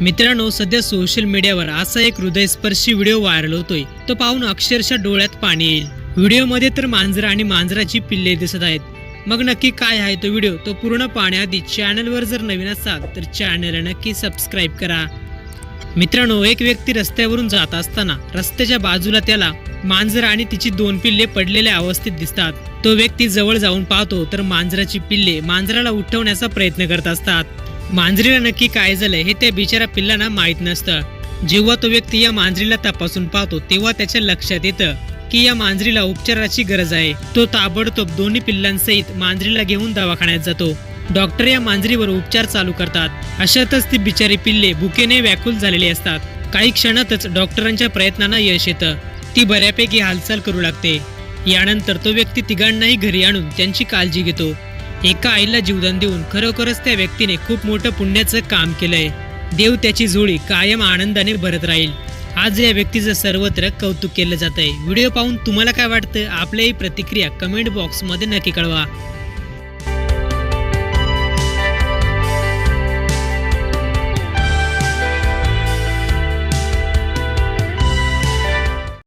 मित्रांनो सध्या सोशल मीडियावर असा एक हृदयस्पर्शी व्हिडिओ व्हायरल होतोय. तो पाहून अक्षरशः डोळ्यात पाणी येईल. व्हिडिओमध्ये तर मांजर आणि मांजराची पिल्ले दिसत आहेत. मग नक्की काय आहे तो व्हिडिओ तो पूर्ण पाहण्याआधी चॅनलवर जर नवीन असाल तर चॅनलला नक्की सबस्क्राईब करा. मित्रांनो एक व्यक्ती रस्त्यावरून जात असताना रस्त्याच्या बाजूला त्याला मांजर आणि तिची दोन पिल्ले पडलेल्या अवस्थेत दिसतात. तो व्यक्ती जवळ जाऊन पाहतो तर मांजराची पिल्ले मांजराला उठवण्याचा प्रयत्न करत असतात. मांजरीला नक्की काय झालंय हे त्या बिचारा पिल्लांना माहीत नसतं. जेव्हा तो व्यक्ती या मांजरीला तपासून पाहतो तेव्हा त्याच्या लक्षात येतं की या मांजरीला उपचाराची गरज आहे. तो ताबडतोब दोन्ही पिल्लांसहित मांजरीला घेऊन दवाखान्यात जातो. डॉक्टर या मांजरीवर उपचार चालू करतात. अशातच ती बिचारी पिल्ले भुकेने व्याकुल झालेली असतात. काही क्षणातच डॉक्टरांच्या प्रयत्नांना यश येतं. ती बऱ्यापैकी हालचाल करू लागते. यानंतर तो व्यक्ती तिघांनाही घरी आणून त्यांची काळजी घेतो. एका आईला जीवदान देऊन खरोखरच त्या व्यक्तीने खूप मोठं पुण्याचं काम केलंय. देव त्याची झोळी कायम आनंदाने भरत राहील. आज या व्यक्तीचं सर्वत्र कौतुक केलं जात आहे व्हिडिओ पाहून तुम्हाला काय वाटतं? आपल्याही प्रतिक्रिया कमेंट बॉक्समध्ये नक्की कळवा.